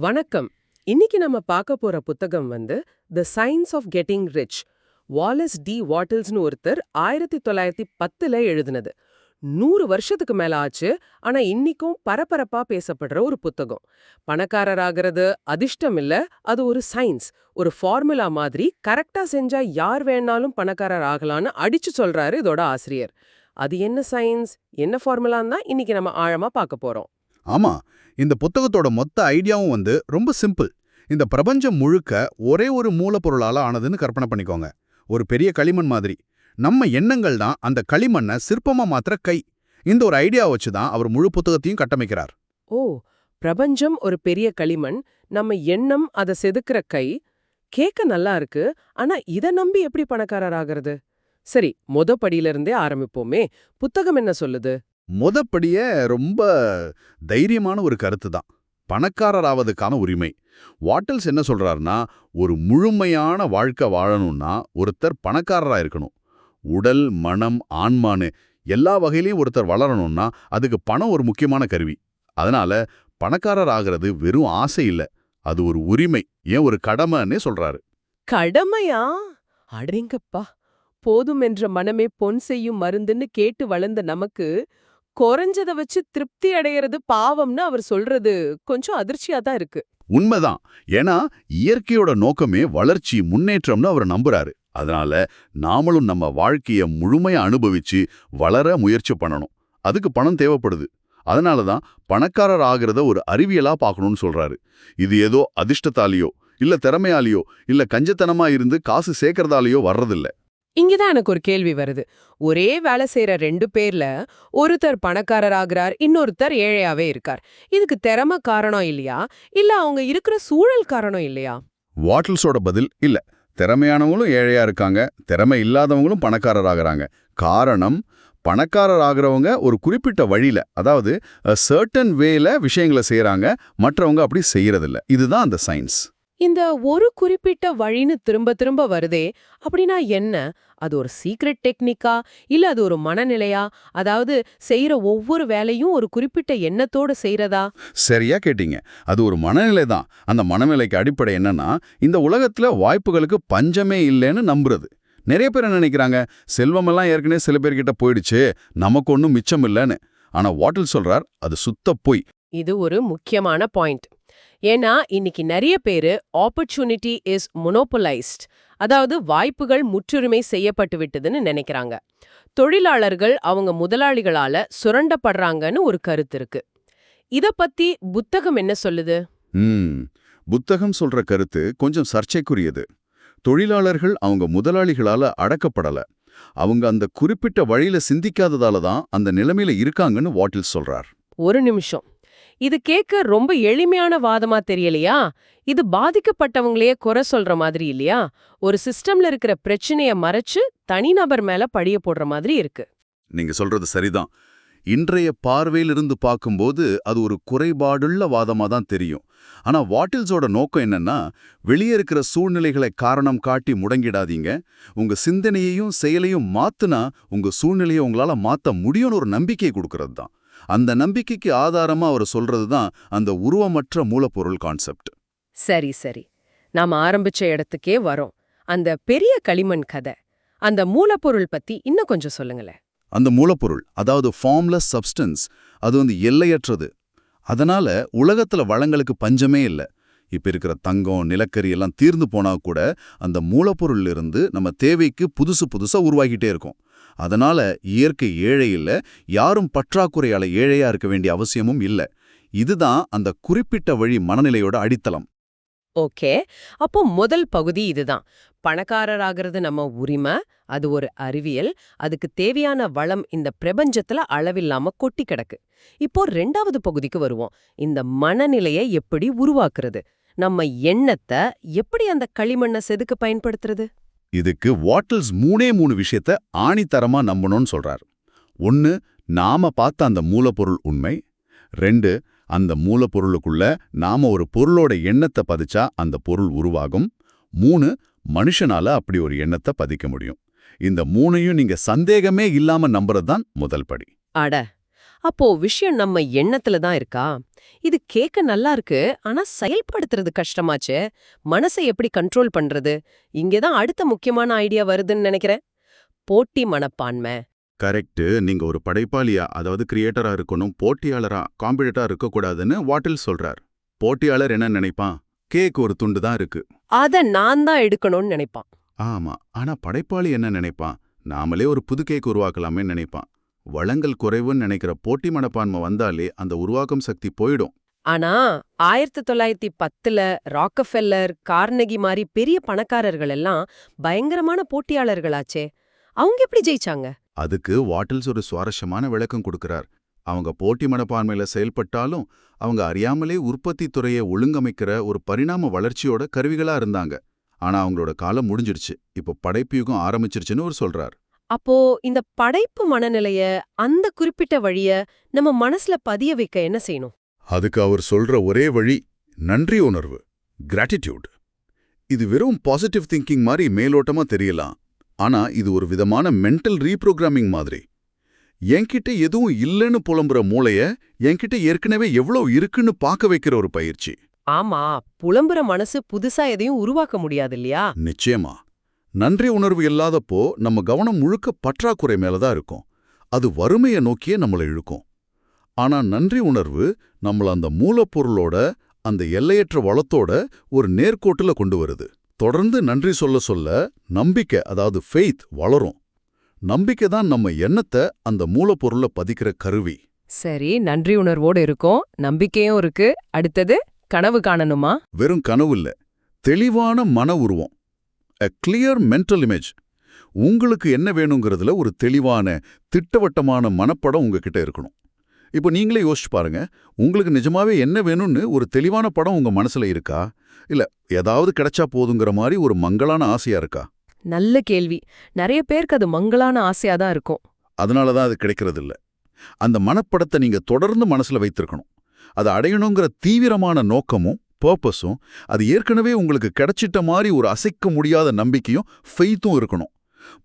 வணக்கம். இன்னைக்கு நம்ம பார்க்க போற புத்தகம் வந்து the science of getting rich Wallace D வாட்டில்ஸ்னு ஒருத்தர் ஆயிரத்தி தொள்ளாயிரத்தி பத்துல எழுதுனது. நூறு வருஷத்துக்கு மேல ஆச்சு ஆனா இன்னிக்கும் பரபரப்பா பேசப்படுற ஒரு புத்தகம். பணக்காரராகிறது அதிர்ஷ்டம் இல்ல அது ஒரு சயின்ஸ் ஒரு ஃபார்முலா மாதிரி கரெக்டா செஞ்சா யார் வேணாலும் பணக்காரர் ஆகலான்னு அடிச்சு சொல்றாரு இதோட ஆசிரியர். அது என்ன சயின்ஸ் என்ன ஃபார்முலான்னு தான் இன்னைக்கு நம்ம ஆழமா பார்க்க போறோம். ஆமா இந்த புத்தகத்தோட மொத்த ஐடியாவும் வந்து ரொம்ப சிம்பிள். இந்த பிரபஞ்சம் முழுக்க ஒரே ஒரு மூலப்பொருளால ஆனதுன்னு கற்பனை பண்ணிக்கோங்க. ஒரு பெரிய களிமண் மாதிரி. நம்ம எண்ணங்கள் தான் அந்த களிமண்ணை சிற்பமா மாத்திர கை. இந்த ஒரு ஐடியா வச்சு தான் அவர் முழு புத்தகத்தையும் கட்டமைக்கிறார். ஓ பிரபஞ்சம் ஒரு பெரிய களிமண் நம்ம எண்ணம் அதை செதுக்குற கை. கேட்க நல்லா இருக்கு ஆனா இத நம்பி எப்படி பணக்காரர் ஆகிறது? சரி மொத படியிலிருந்தே ஆரம்பிப்போமே. புத்தகம் என்ன சொல்லுது? முதப்படியே ரொம்ப தைரியமான ஒரு கருத்து தான். பணக்காரராவதுக்கான உரிமை. வாட்டல்ஸ் என்ன சொல்றாருன்னா ஒரு முழுமையான வாழ்க்கை வாழணும்னா ஒருத்தர் பணக்காரரா இருக்கணும். உடல் மனம் ஆன்மானு எல்லா வகையிலையும் ஒருத்தர் வளரணும்னா அதுக்கு பணம் ஒரு முக்கியமான கருவி. அதனால பணக்காரர் ஆகிறது வெறும் ஆசை இல்ல. அது ஒரு உரிமை ஏன் ஒரு கடமைன்னே சொல்றாரு. கடமையா? அடேங்கப்பா! போதும் என்ற மனமே பொன் செய்யும் மருந்துன்னு கேட்டு வளர்ந்த நமக்கு குறைஞ்சத வச்சு திருப்தி அடையறது பாவம்னு அவர் சொல்றது கொஞ்சம் அதிர்ச்சியா தான் இருக்கு. உண்மைதான். ஏன்னா இயற்கையோட நோக்கமே வளர்ச்சி முன்னேற்றம்னு அவர் நம்புறாரு. அதனால நாமளும் நம்ம வாழ்க்கைய முழுமையா அனுபவிச்சு வளர முயற்சி பண்ணணும். அதுக்கு பணம் தேவைப்படுது. அதனால தான் பணக்காரர் ஆகிறத ஒரு அறிவியலா பார்க்கணும்னு சொல்றாரு. இது ஏதோ அதிர்ஷ்டத்தாலேயோ இல்ல திறமையாலேயோ இல்ல கஞ்சத்தனமா இருந்து காசு சேர்க்கறதாலேயோ வர்றதில்லை. இங்கதான் எனக்கு ஒரு கேள்வி வருது. ஒரே வேலை செய்யற ரெண்டு பேர்ல ஒருத்தர் பணக்காரர் ஆகிறார் இன்னொருத்தர் ஏழையாவே இருக்கார். இதுக்கு திறமை காரணம் இல்லையா? இல்ல அவங்க இருக்கிற சூழல் காரணம் இல்லையா? வாட்டில்ஸோட பதில் இல்ல. திறமையானவங்களும் ஏழையா இருக்காங்க திறமை இல்லாதவங்களும் பணக்காரர் ஆகிறாங்க காரணம் பணக்காரர் ஆகிறவங்க ஒரு குறிப்பிட்ட வழியில அதாவது சர்டன் வேல விஷயங்களை செய்யறாங்க மற்றவங்க அப்படி செய்யறதில்ல. இதுதான் அந்த சயின்ஸ் இந்த ஒரு குறிப்பிட்ட வழின்னு திரும்ப திரும்ப வருதே அப்படின்னா என்ன? அது ஒரு சீக்ரெட் டெக்னிக்கா இல்ல அது ஒரு மனநிலையா? அதாவது செய்யற ஒவ்வொரு வேலையும் ஒரு குறிப்பிட்ட எண்ணத்தோட செய்யறதா சரியா கேட்டீங்க. அது ஒரு மனநிலை தான். அந்த மனநிலைக்கு அடிப்படை என்னன்னா இந்த உலகத்துல வாய்ப்புகளுக்கு பஞ்சமே இல்லைன்னு நம்புறது. நிறைய பேர் என்ன நினைக்கிறாங்க? செல்வமெல்லாம் ஏற்கனவே சில பேர்கிட்ட போயிடுச்சு. நமக்கு ஒன்றும் மிச்சம் இல்லைன்னு. ஆனா வாட்டில் சொல்றார் அது சுத்த பொய். இது ஒரு முக்கியமான பாயிண்ட் ஏன்னா இன்னைக்கு நிறைய பேரு ஆப்பர்ச்சுனிட்டி இஸ் மொனோபலைஸ்ட் அதாவது வாய்ப்புகள் முற்றுரிமை செய்யப்பட்டு விட்டதுன்னு நினைக்கிறாங்க. தொழிலாளர்கள் அவங்க முதலாளிகளால சுரண்டப்படுறாங்கன்னு ஒரு கருத்து இருக்கு. இத பத்தி புத்தகம் என்ன சொல்லுது? புத்தகம் சொல்ற கருத்து கொஞ்சம் சர்ச்சைக்குரியது. தொழிலாளர்கள் அவங்க முதலாளிகளால அடக்கப்படல. அவங்க அந்த குறிப்பிட்ட வழியில சிந்திக்காததால தான் அந்த நிலைமையில இருக்காங்கன்னு வாட்டில் சொல்றார். ஒரு நிமிஷம். இது கேட்க ரொம்ப எளிமையான வாதமா தெரியலையா? இது பாதிக்கப்பட்டவங்களையே குறை சொல்ற மாதிரி இல்லையா? ஒரு சிஸ்டம்ல இருக்கிற பிரச்சனைய மறைச்சு தனிநபர் மேல பழிய போடுற மாதிரி இருக்கு. நீங்க சொல்றது சரிதான். இன்றைய பார்வையிலிருந்து பார்க்கும்போது அது ஒரு குறைபாடுள்ள வாதமா தான் தெரியும். ஆனா வாட்டில்ஸோட நோக்கம் என்னன்னா வெளியே இருக்கிற சூழ்நிலைகளை காரணம் காட்டி முடங்கிடாதீங்க. உங்க சிந்தனையையும் செயலையும் மாத்துனா உங்க சூழ்நிலையை உங்களால மாத்த முடியும்னு ஒரு நம்பிக்கை கொடுக்கறது தான் அந்த நம்பிக்கைக்கு ஆதாரமா அவர் சொல்றது தான் அந்த உருவமற்ற மூலப்பொருள் கான்செப்ட். சரி சரி. நாம ஆரம்பிச்ச இடத்துக்கே வரோம். அந்த பெரிய களிமண் கதை. அந்த மூலப்பொருள் பத்தி இன்னும் கொஞ்சம் சொல்லுங்களேன். அந்த மூலப்பொருள் அதாவது ஃபார்ம்லெஸ் சப்ஸ்டன்ஸ் அது வந்து எல்லையற்றது. அதனால உலகத்துல வளங்களுக்கு பஞ்சமே இல்லை. இப்ப இருக்கிற தங்கம் நிலக்கரி எல்லாம் தீர்ந்து போனா கூட அந்த மூலப்பொருள்ல இருந்து நம்ம தேவைக்கு புதுசு புதுசா உருவாகிட்டே இருக்கும். அதனால இயற்கை ஏழை இல்லை யாரும் பற்றாக்குறையால ஏழையா இருக்க வேண்டிய அவசியமும் இல்ல. இதுதான் அந்த குறிப்பிட்ட வழி மனநிலையோட அடித்தளம். ஓகே. அப்போ முதல் பகுதி இதுதான். பணக்காரராகிறது நம்ம உரிமை அது ஒரு அறிவியல் அதுக்கு தேவையான வளம் இந்த பிரபஞ்சத்துல அளவில்லாம கொட்டி கிடக்கு. இப்போ ரெண்டாவது பகுதிக்கு வருவோம். இந்த மனநிலையை எப்படி உருவாக்குறது? நம்ம எண்ணத்தை எப்படி அந்த களிமண்ணை செதுக்க பயன்படுத்துறது? இதுக்கு வாட்டில்ஸ் மூணே மூணு விஷயத்த ஆணித்தரமா நம்பணும்னு சொல்றார். ஒன்னு நாம பார்த்த அந்த மூலப்பொருள் உண்மை. ரெண்டு அந்த மூலப்பொருளுக்குள்ள நாம ஒரு பொருளோட எண்ணத்தை பதிச்சா அந்த பொருள் உருவாகும். மூணு மனுஷனால அப்படி ஒரு எண்ணத்தை பதிக்க முடியும். இந்த மூணையும் நீங்க சந்தேகமே இல்லாம நம்புறது தான் முதல் படி. அட அப்போ விஷயம் நம்ம எண்ணத்துல தான் இருக்கா? இது கேட்க நல்லா இருக்கு ஆனா செயல்படுத்துறது கஷ்டமாச்சே. மனசை எப்படி கண்ட்ரோல் பண்றது? இங்கதான் அடுத்த முக்கியமான ஐடியா வருதுன்னு நினைக்கிறேன். போட்டி மனப்பான்மை. கரெக்ட் நீங்க ஒரு படைப்பாளியா அதாவது கிரியேட்டரா இருக்கணும் போட்டியாளரா காம்படிட்டா இருக்கக்கூடாதுன்னு வாட்டில் சொல்றார். போட்டியாளர் என்ன நினைப்பான்? கேக் ஒரு துண்டு தான் இருக்கு. அத நான் தான் எடுக்கணும்னு நினைப்பான். ஆமா. ஆனா படைப்பாளி என்ன நினைப்பான்? நாமளே ஒரு புது கேக் உருவாக்கலாமே நினைப்பான். வளங்கள் குறைவுன்னு நினைக்கிற போட்டி மனப்பான்மை வந்தாலே அந்த உருவாக்கும் சக்தி போயிடும். ஆனா ஆயிரத்தி தொள்ளாயிரத்தி பத்துல ராக்கஃபெல்லர் கார்னகி மாதிரி பெரிய பணக்காரர்கள் எல்லாம் பயங்கரமான போட்டியாளர்களாச்சே. அவங்க எப்படி ஜெயிச்சாங்க? அதுக்கு வாட்டில்ஸ் ஒரு சுவாரஸ்யமான விளக்கம் கொடுக்கிறார். அவங்க போட்டி மனப்பான்மையில செயல்பட்டாலும் அவங்க அறியாமலே உற்பத்தி துறையை ஒழுங்கமைக்கிற ஒரு பரிணாம வளர்ச்சியோட கருவிகளா இருந்தாங்க. ஆனா அவங்களோட காலம் முடிஞ்சிடுச்சு. இப்போ படைப்பு யுகம் ஆரம்பிச்சிருச்சுன்னு அவர் சொல்றார். அப்போ இந்த படைப்பு மனநிலைய அந்த குறிப்பிட்ட வழிய நம்ம மனசுல பதிய வைக்க என்ன செய்யணும்? அதுக்கு அவர் சொல்ற ஒரே வழி நன்றி உணர்வு கிராட்டிடியூட் இது வெறும் பாசிட்டிவ் திங்கிங் மாதிரி மேலோட்டமா தெரியலாம். ஆனா இது ஒரு விதமான மென்டல் ரீப்ரோகிராமிங் மாதிரி. என்கிட்ட எதுவும் இல்லைன்னு புலம்புற மூளைய என்கிட்ட ஏற்கனவே எவ்வளவு இருக்குன்னு பார்க்க வைக்கிற ஒரு பயிற்சி. ஆமா புலம்புற மனசு புதுசா எதையும் உருவாக்க முடியாது இல்லையா நிச்சயமா. நன்றி உணர்வு இல்லாதப்போ நம்ம கவனம் முழுக்க பற்றாக்குறை மேலதான் இருக்கும். அது வறுமையை நோக்கியே நம்மளை இழுக்கும். ஆனா நன்றி உணர்வு நம்மள அந்த மூலப்பொருளோட அந்த எல்லையற்ற வளத்தோட ஒரு நேர்கோட்டுல கொண்டு வருது. தொடர்ந்து நன்றி சொல்ல சொல்ல நம்பிக்கை அதாவது ஃபெய்த் வளரும். நம்பிக்கை தான் நம்ம எண்ணத்தை அந்த மூலப்பொருள்ல பதிக்கிற கருவி. சரி நன்றி உணர்வோடு இருக்கும். நம்பிக்கையும் இருக்கு. அடுத்தது கனவு காணணுமா? வெறும் கனவு இல்ல தெளிவான மன உருவம். A கிளியர் மென்டல் இமேஜ் உங்களுக்கு என்ன வேணுங்கிறதுல ஒரு தெளிவான திட்டவட்டமான மனப்படம் உங்ககிட்ட இருக்கணும். இப்போ நீங்களே யோசிச்சு பாருங்க உங்களுக்கு நிஜமாவே என்ன வேணும்னு ஒரு தெளிவான படம் உங்க மனசுல இருக்கா? இல்ல ஏதாவது கிடைச்சா போதுங்கிற மாதிரி ஒரு மங்கலான ஆசையா இருக்கா? நல்ல கேள்வி. நிறைய பேருக்கு அது மங்கலான ஆசையா தான் இருக்கும். அதனால தான் அது கிடைக்கிறது இல்ல அந்த மனப்படத்தை நீங்க தொடர்ந்து மனசுல வைத்திருக்கணும். அதை அடையணுங்கிற தீவிரமான நோக்கமும் பர்பஸும் அது ஏற்கனவே உங்களுக்கு கிடைச்சிட்ட மாதிரி ஒரு அசைக்க முடியாத நம்பிக்கையும் ஃபெய்த்தும் இருக்கணும்.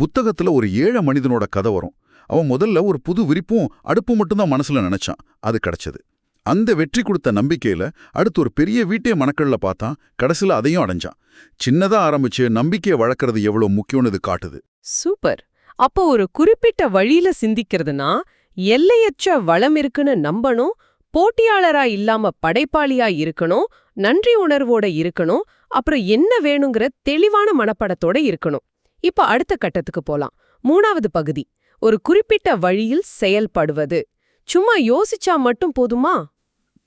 புத்தகத்துல ஒரு ஏழை மனிதனோட கதை வரும். அவன் முதல்ல ஒரு புது விரிப்பும் அடுப்பும் மட்டும்தான் மனசுல நினைச்சான். அது கிடைச்சது. அந்த வெற்றி கொடுத்த நம்பிக்கையில அடுத்து ஒரு பெரிய வீட்டே மணக்கல்ல பார்த்தான் கடைசியில் அதையும் அடைஞ்சான். சின்னதா ஆரம்பிச்சு நம்பிக்கையை வளர்க்கறது எவ்வளோ முக்கியம்னு இது காட்டுது. சூப்பர். அப்போ ஒரு குறிப்பிட்ட வழியில சிந்திக்கிறதுனா எல்லையற்ற வளம் இருக்குன்னு நம்பணும் போட்டியாளரா இல்லாம படைப்பாளியா இருக்கணும் நன்றி உணர்வோட இருக்கணும். அப்புறம் என்ன வேணுங்கிற தெளிவான மனப்படத்தோட இருக்கணும். இப்ப அடுத்த கட்டத்துக்கு போலாம். மூணாவது பகுதி. ஒரு குறிப்பிட்ட வழியில் செயல்படுவது. சும்மா யோசிச்சா மட்டும் போதுமா?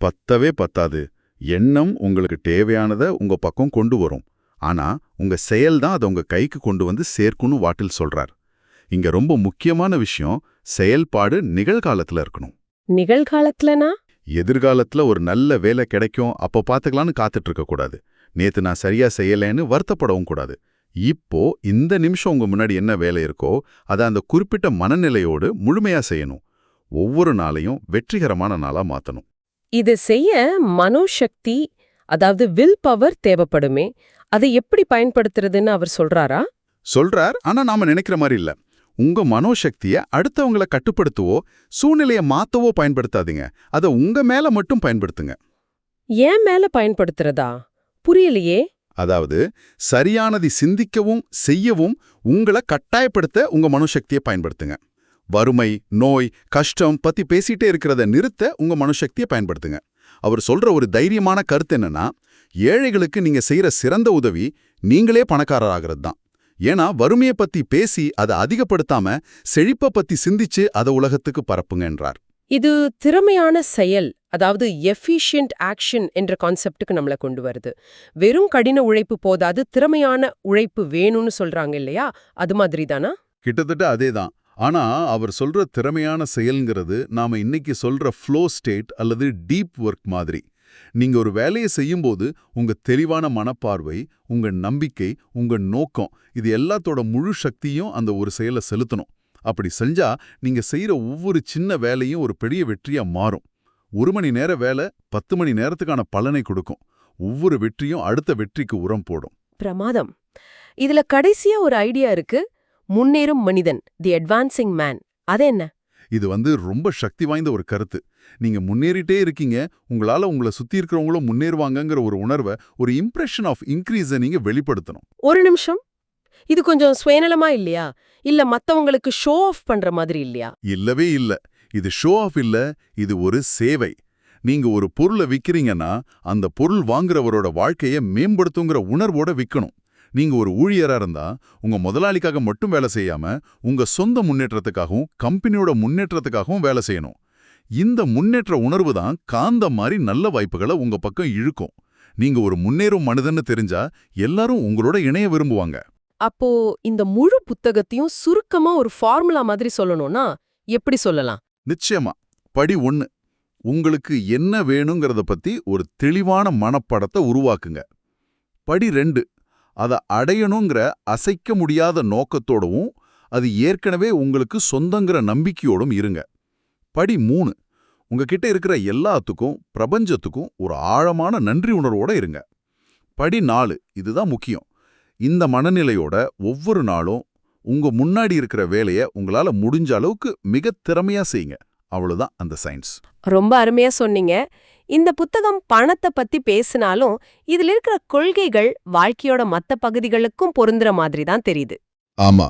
பத்தவே பத்தாது. எண்ணம் உங்களுக்கு தேவையானத உங்க பக்கம் கொண்டு வரும். ஆனா உங்க செயல் தான் அதை உங்க கைக்கு கொண்டு வந்து சேர்க்கும்னு வாட்டில் சொல்றார். இங்க ரொம்ப முக்கியமான விஷயம் செயல்பாடு நிகழ்காலத்துல இருக்கணும். நிகழ்காலத்துலனா? எதிர்காலத்துல ஒரு நல்ல வேலை கிடைக்கும் அப்ப பாத்துக்கலாம்னு காத்துட்டு இருக்க கூடாது நேத்து நான் சரியா செய்யலைன்னு வருத்தப்படவும் கூடாது. இப்போ இந்த நிமிஷம் உங்க முன்னாடி என்ன வேலை இருக்கோ அதை அந்த குறிப்பிட்ட மனநிலையோடு முழுமையா செய்யணும். ஒவ்வொரு நாளையும் வெற்றிகரமான நாளா மாத்தணும். இது செய்ய மனோசக்தி அதாவது வில் பவர் தேவைப்படுமே. அதை எப்படி பயன்படுத்துறதுன்னு அவர் சொல்றாரா? சொல்றார் ஆனா நாம நினைக்கிற மாதிரி இல்ல. உங்க மனோசக்திய அடுத்தவங்கள கட்டுப்படுத்தவோ சூழ்நிலைய மாத்தவோ பயன்படுத்தாதீங்க. அதை உங்க மேல மட்டும் பயன்படுத்துங்க. ஏன் மேல பயன்படுத்துறதா? புரியலையே. அதாவது சரியானதை சிந்திக்கவும் செய்யவும் உங்களை கட்டாயப்படுத்த உங்க மனோசக்தியை பயன்படுத்துங்க. வறுமை நோய் கஷ்டம் பத்தி பேசிட்டே இருக்கிறத நிறுத்த உங்க மனோசக்தியை பயன்படுத்துங்க. அவர் சொல்ற ஒரு தைரியமான கருத்து என்னன்னா ஏழைகளுக்கு நீங்க செய்யற சிறந்த உதவி நீங்களே பணக்காரராகிறது தான் ஏன்னா வறுமையை பத்தி பேசி அதை அதிகப்படுத்தாம செழிப்பை பத்தி சிந்திச்சு அதை உலகத்துக்கு பரப்புங்க என்றார். இது திறமையான செயல் அதாவது எஃபிஷியன்ட் ஆக்ஷன் என்ற கான்செப்டுக்கு நம்மளை கொண்டு வருது. வெறும் கடின உழைப்பு போதாது திறமையான உழைப்பு வேணும்னு சொல்றாங்க இல்லையா? அது மாதிரி தானா? கிட்டத்தட்ட அதேதான் ஆனா அவர் சொல்ற திறமையான செயல்ங்கிறது நாம இன்னைக்கு சொல்ற ஃப்ளோ ஸ்டேட் அல்லது டீப் ஒர்க் மாதிரி. நீங்க ஒரு வேலையை செய்யும்போது உங்க தெளிவான மனப்பார்வை உங்க நம்பிக்கை உங்க நோக்கம் இது எல்லாத்தோட முழு சக்தியும் அந்த ஒரு செயலை செலுத்தணும். அப்படி செஞ்சா நீங்க செய்யற ஒவ்வொரு சின்ன வேலையும் ஒரு பெரிய வெற்றியா மாறும். ஒரு மணி நேர வேலை பத்து மணி நேரத்துக்கான பலனை கொடுக்கும். ஒவ்வொரு வெற்றியும் அடுத்த வெற்றிக்கு உரம் போடும். பிரமாதம். இதுல கடைசியா ஒரு ஐடியா இருக்கு. முன்னேறும் மனிதன் தி அட்வான்சிங் மேன் அது என்ன? இது வந்து ரொம்ப சக்தி வாய்ந்த ஒரு கருத்து. நீங்க முன்னேறிட்டே இருக்கீங்க உங்களால உங்களை சுத்தி இருக்கிறவங்களும் முன்னேறுவாங்கங்கிற ஒரு உணர்வை ஒரு இம்ப்ரெஷன் ஆஃப் இன்க்ரீஸை நீங்க வெளிப்படுத்தணும். ஒரு நிமிஷம். இது கொஞ்சம் சுயநலமா இல்லையா? இல்ல மத்தவங்களுக்கு ஷோ ஆஃப் பண்ற மாதிரி இல்லையா? இல்லவே இல்ல. இது ஷோ ஆஃப் இல்ல இது ஒரு சேவை. நீங்க ஒரு பொருளை விக்கிறீங்கன்னா அந்த பொருள் வாங்குறவரோட வாழ்க்கையை மேம்படுத்துங்கிற உணர்வோட விக்கணும். நீங்க ஒரு ஊழியரா இருந்தா உங்க முதலாளிக்காக மட்டும் வேலை செய்யாம உங்க சொந்த முன்னேற்றத்துக்காகவும் கம்பெனியோட முன்னேற்றத்துக்காகவும் வேலை செய்யணும். இந்த முன்னேற்ற உணர்வு தான் காந்த மாதிரி நல்ல வாய்ப்புகளை உங்க பக்கம் இழுக்கும். நீங்க ஒரு முன்னேறும் மனிதன்னு தெரிஞ்சா எல்லாரும் உங்களோட இணைய விரும்புவாங்க. அப்போ இந்த முழு புத்தகத்தையும் சுருக்கமா ஒரு ஃபார்முலா மாதிரி சொல்லணும்னா எப்படி சொல்லலாம்? நிச்சயமா. படி ஒன்னு. உங்களுக்கு என்ன வேணுங்கிறத பத்தி ஒரு தெளிவான மனப்படத்தை உருவாக்குங்க. படி ரெண்டு. அதை அடையணுங்கிற அசைக்க முடியாத நோக்கத்தோடவும் அது ஏற்கனவே உங்களுக்கு சொந்தங்கிற நம்பிக்கையோடும் இருங்க. படி மூணு உங்ககிட்ட இருக்கிற எல்லாத்துக்கும் பிரபஞ்சத்துக்கும் ஒரு ஆழமான நன்றி உணர்வோட இருங்க. படி நாலு இதுதான் முக்கியம். இந்த மனநிலையோட ஒவ்வொரு நாளும் உங்க முன்னாடி இருக்கிற வேலையை உங்களால முடிஞ்ச அளவுக்கு மிக திறமையா செய்யுங்க. அவ்வளவுதான் அந்த சயின்ஸ். ரொம்ப அருமையா சொன்னீங்க. இந்த புத்தகம் பணத்தை பத்தி பேசினாலும் இதுல இருக்கிற கொள்கைகள் வாழ்க்கையோட மத்த பகுதிகளுக்கும் பொருந்துற மாதிரி தான் தெரியுது. ஆமா.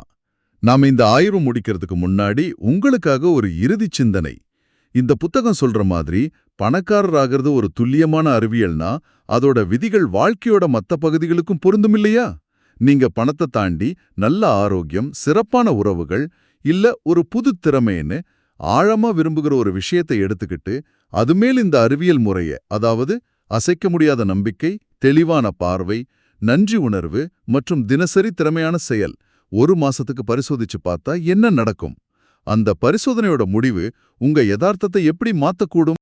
நாம இந்த ஆய்வு முடிக்கிறதுக்கு முன்னாடி உங்களுக்காக ஒரு இறுதி சிந்தனை. இந்த புத்தகம் சொல்ற மாதிரி பணக்காரராகிறது ஒரு துல்லியமான அறிவியல்னா அதோட விதிகள் வாழ்க்கையோட மத்த பகுதிகளுக்கும் பொருந்தும் இல்லையா? நீங்க பணத்தை தாண்டி நல்ல ஆரோக்கியம் சிறப்பான உறவுகள் இல்ல ஒரு புது திறமைன்னு ஆழமா விரும்புகிற ஒரு விஷயத்தை எடுத்துக்கிட்டு அதுமேல் இந்த அறிவியல் முறைய அதாவது அசைக்க முடியாத நம்பிக்கை தெளிவான பார்வை நன்றி உணர்வு மற்றும் தினசரி திறமையான செயல் ஒரு மாசத்துக்கு பரிசோதிச்சு பார்த்தா என்ன நடக்கும்? அந்த பரிசோதனையோட முடிவு உங்க யதார்த்தத்தை எப்படி மாத்தக்கூடும்?